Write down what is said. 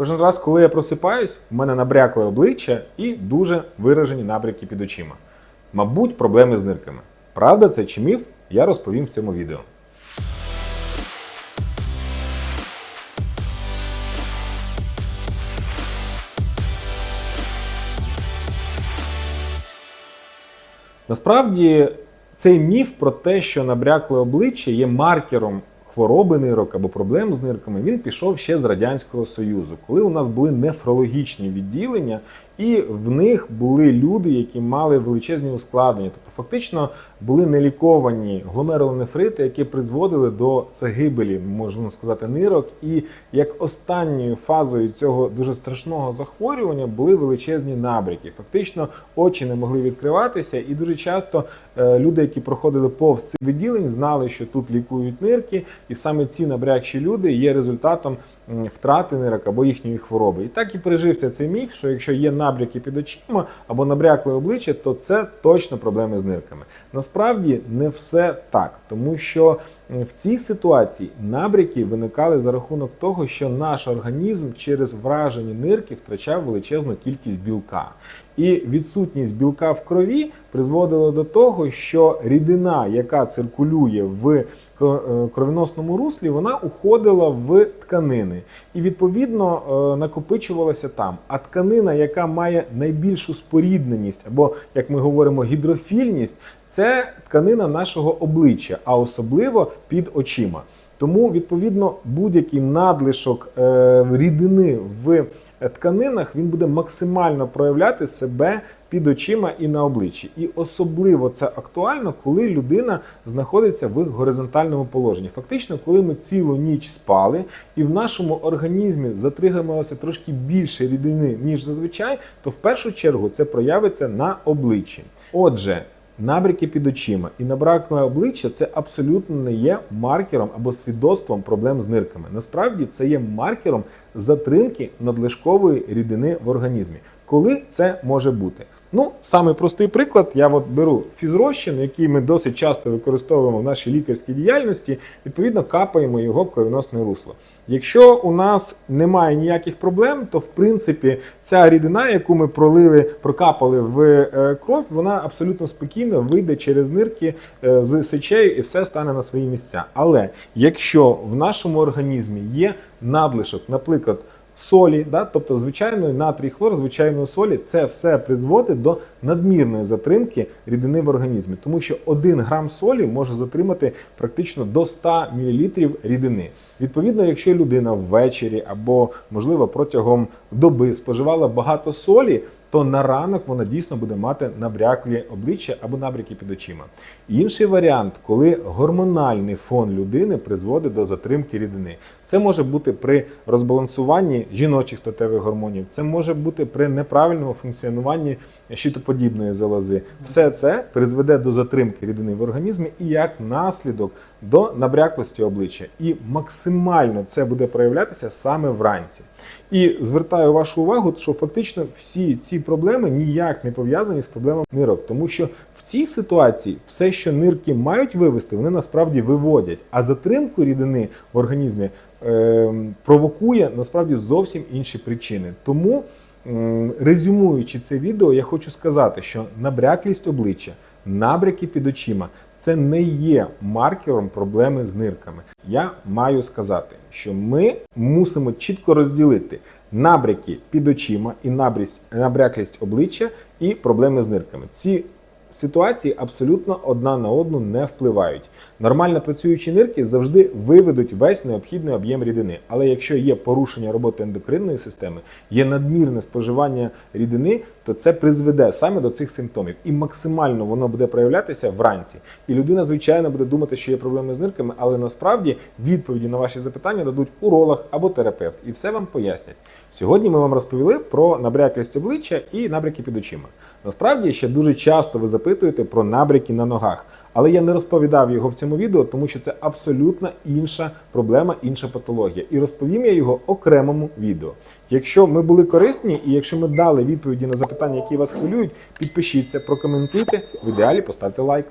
Кожен раз, коли я просипаюсь, у мене набрякле обличчя і дуже виражені набряки під очима. Мабуть, проблеми з нирками. Правда це чи міф, я розповім в цьому відео. Насправді цей міф про те, що набрякле обличчя є маркером хвороби нирок або проблем з нирками, він пішов ще з Радянського Союзу, коли у нас були нефрологічні відділення, і в них були люди, які мали величезні ускладнення. Тобто, фактично були неліковані гломерулонефрити, які призводили до загибелі, можна сказати, нирок. І як останньою фазою цього дуже страшного захворювання були величезні набряки. Фактично очі не могли відкриватися, і дуже часто е, люди, які проходили повз цих відділень, знали, що тут лікують нирки, і саме ці набрякші люди є результатом втрати нирок або їхньої хвороби. І так і пережився цей міф, що якщо є набряки під очима або набрякле обличчя, то це точно проблеми з нирками. Насправді не все так, тому що в цій ситуації набряки виникали за рахунок того, що наш організм через вражені нирки втрачав величезну кількість білка. І відсутність білка в крові призводила до того, що рідина, яка циркулює в е, кровіносному руслі, вона уходила в тканини і відповідно е, накопичувалася там. А тканина, яка має найбільшу спорідненість, або як ми говоримо, гідрофільність, це тканина нашого обличчя, а особливо під очима. Тому, відповідно, будь-який надлишок е, рідини в тканинах він буде максимально проявляти себе під очима і на обличчі. І особливо це актуально, коли людина знаходиться в горизонтальному положенні. Фактично, коли ми цілу ніч спали, і в нашому організмі затрималося трошки більше рідини, ніж зазвичай, то в першу чергу це проявиться на обличчі. Отже. Набряки під очима і набракле обличчя це абсолютно не є маркером або свідоцтвом проблем з нирками. Насправді це є маркером затримки надлишкової рідини в організмі. Коли це може бути? Ну, самий простий приклад, я от беру фізрозчин, який ми досить часто використовуємо в нашій лікарській діяльності, відповідно капаємо його в кровіносне русло. Якщо у нас немає ніяких проблем, то в принципі ця рідина, яку ми пролили, прокапали в е, кров, вона абсолютно спокійно вийде через нирки е, з сечею і все стане на свої місця. Але якщо в нашому організмі є надлишок, наприклад, солі, да, тобто звичайної натрій хлор, звичайної солі, це все призводить до надмірної затримки рідини в організмі, тому що 1 грам солі може затримати практично до 100 мл рідини. Відповідно, якщо людина ввечері або, можливо, протягом доби споживала багато солі, то на ранок вона дійсно буде мати набряклі обличчя або набряки під очима. Інший варіант, коли гормональний фон людини призводить до затримки рідини. Це може бути при розбалансуванні жіночих статевих гормонів, це може бути при неправильному функціонуванні щитоподібної залози. Все це призведе до затримки рідини в організмі і як наслідок до набряклості обличчя. І максимально це буде проявлятися саме вранці. І звертаю вашу увагу, що фактично всі ці проблеми ніяк не пов'язані з проблемами нирок, тому що в цій ситуації все, що нирки мають вивести, вони насправді виводять. А затримку рідини в організмі е, провокує насправді зовсім інші причини. Тому, м, резюмуючи це відео, я хочу сказати, що набряклість обличчя, набряки під очима це не є маркером проблеми з нирками. Я маю сказати, що ми мусимо чітко розділити набряки під очима і набряклість обличчя і проблеми з нирками. Ці ситуації абсолютно одна на одну не впливають. Нормально працюючі нирки завжди виведуть весь необхідний об'єм рідини. Але якщо є порушення роботи ендокринної системи, є надмірне споживання рідини, то це призведе саме до цих симптомів. І максимально воно буде проявлятися вранці. І людина, звичайно, буде думати, що є проблеми з нирками, але насправді відповіді на ваші запитання дадуть уролог або терапевт, і все вам пояснять. Сьогодні ми вам розповіли про набряклість обличчя і набряки під очима. Насправді ще дуже часто ви запитуєте про набряки на ногах. Але я не розповідав його в цьому відео, тому що це абсолютно інша проблема, інша патологія. І розповім я його окремому відео. Якщо ми були корисні, і якщо ми дали відповіді на запитання, які вас хвилюють, підпишіться, прокоментуйте. В ідеалі поставте лайк.